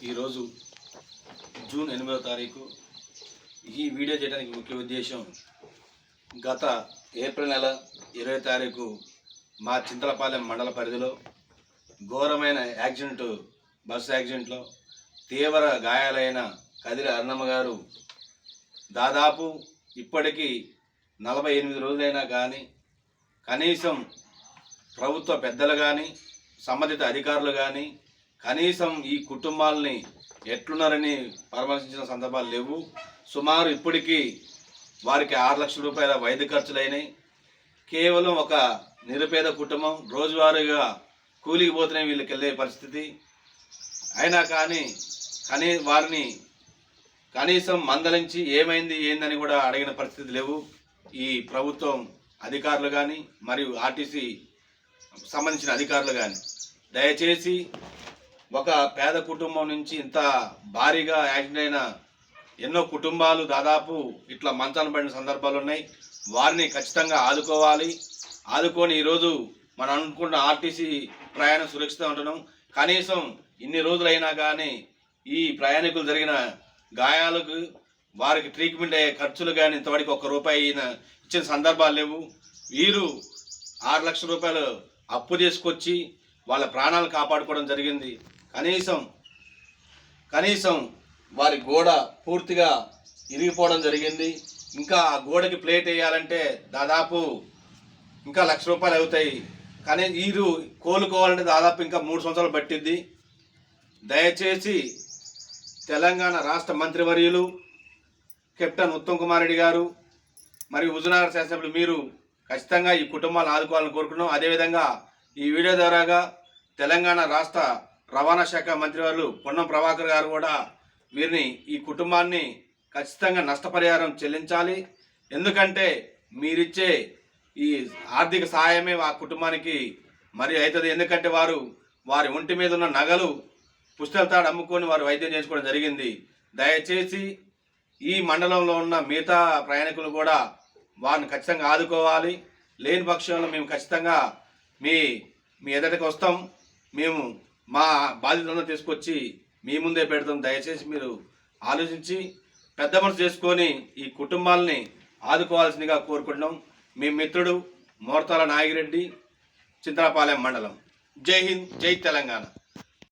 ఈరోజు జూన్ ఎనిమిదవ తారీఖు. ఈ వీడియో చేయడానికి ముఖ్య ఉద్దేశం గత ఏప్రిల్ నెల ఇరవై తారీఖు మా చింతలపాలెం మండల పరిధిలో ఘోరమైన యాక్సిడెంట్ బస్సు యాక్సిడెంట్లో తీవ్ర గాయాలైన కదిరి అరుణమ్మ గారు దాదాపు ఇప్పటికీ నలభై ఎనిమిది రోజులైనా కానీ కనీసం ప్రభుత్వ పెద్దలు కానీ సంబంధిత అధికారులు కానీ కనీసం ఈ కుటుంబాలని ఎట్లున్నారని పరామర్శించిన సందర్భాలు లేవు. సుమారు ఇప్పటికీ వారికి ఆరు లక్షల రూపాయల వైద్య ఖర్చులైనాయి. కేవలం ఒక నిరుపేద కుటుంబం రోజువారీగా కూలికి పోతున్నాయి వీళ్ళకి వెళ్ళే పరిస్థితి. అయినా కానీ కనీ వారిని కనీసం మందలించి ఏమైంది ఏందని కూడా అడిగిన పరిస్థితి లేవు. ఈ ప్రభుత్వం అధికారులు కానీ మరియు ఆర్టీసీ సంబంధించిన అధికారులు కానీ దయచేసి ఒక పేద కుటుంబం నుంచి ఇంత భారీగా యాక్సిడెంట్ అయిన ఎన్నో కుటుంబాలు దాదాపు ఇట్లా మంచాలు పడిన సందర్భాలు ఉన్నాయి. వారిని ఖచ్చితంగా ఆదుకోవాలి. ఆదుకొని ఈరోజు మనం అనుకున్న ఆర్టీసీ ప్రయాణం సురక్షితం ఉంటున్నాం. కనీసం ఇన్ని రోజులైనా కానీ ఈ ప్రయాణికులు జరిగిన గాయాలకు వారికి ట్రీట్మెంట్ అయ్యే ఖర్చులు కానీ ఇంతవరకు ఒక్క రూపాయి అయిన ఇచ్చిన సందర్భాలు లేవు. వీరు ఆరు లక్షల రూపాయలు అప్పు తీసుకొచ్చి వాళ్ళ ప్రాణాలు కాపాడుకోవడం జరిగింది. కనీసం కనీసం వారి గోడ పూర్తిగా ఇరిగిపోవడం జరిగింది. ఇంకా ఆ గోడకి ప్లేట్ వేయాలంటే దాదాపు ఇంకా లక్ష రూపాయలు అవుతాయి. కానీ వీరు కోలుకోవాలంటే దాదాపు ఇంకా మూడు సంవత్సరాలు పట్టిద్ది. దయచేసి తెలంగాణ రాష్ట్ర మంత్రివర్యులు కెప్టెన్ ఉత్తమ్ కుమార్ రెడ్డి గారు మరియు హుజునగర్ శాసనసభ్యులు మీరు ఖచ్చితంగా ఈ కుటుంబాలను ఆదుకోవాలని కోరుకున్నాం అదేవిధంగా ఈ వీడియో ద్వారాగా తెలంగాణ రాష్ట్ర రవాణా శాఖ మంత్రివర్యులు పొన్నం ప్రభాకర్ గారు కూడా వీరిని ఈ కుటుంబాన్ని ఖచ్చితంగా నష్టపరిహారం చెల్లించాలి. ఎందుకంటే మీరిచ్చే ఈ ఆర్థిక సహాయమే ఆ కుటుంబానికి మరి అవుతుంది. ఎందుకంటే వారు వారి ఒంటి మీద ఉన్న నగలు పుస్తకాలు అమ్ముకొని వారు వైద్యం చేసుకోవడం జరిగింది. దయచేసి ఈ మండలంలో ఉన్న మిగతా ప్రయాణికులు కూడా వారిని ఖచ్చితంగా ఆదుకోవాలి. లేని పక్షంలో మేము ఖచ్చితంగా మీ మీ ఎదుటికి వస్తాం. మేము మా బాధ్యతలను తీసుకొచ్చి మీ ముందే పెడతాం. దయచేసి మీరు ఆలోచించి పెద్ద మనసు చేసుకొని ఈ కుటుంబాలని ఆదుకోవాల్సిందిగా కోరుకుంటున్నాం. మీ మిత్రుడు మోర్తాల నాగిరెడ్డి చింతలపాలెం మండలం. జై హింద్ జై తెలంగాణ.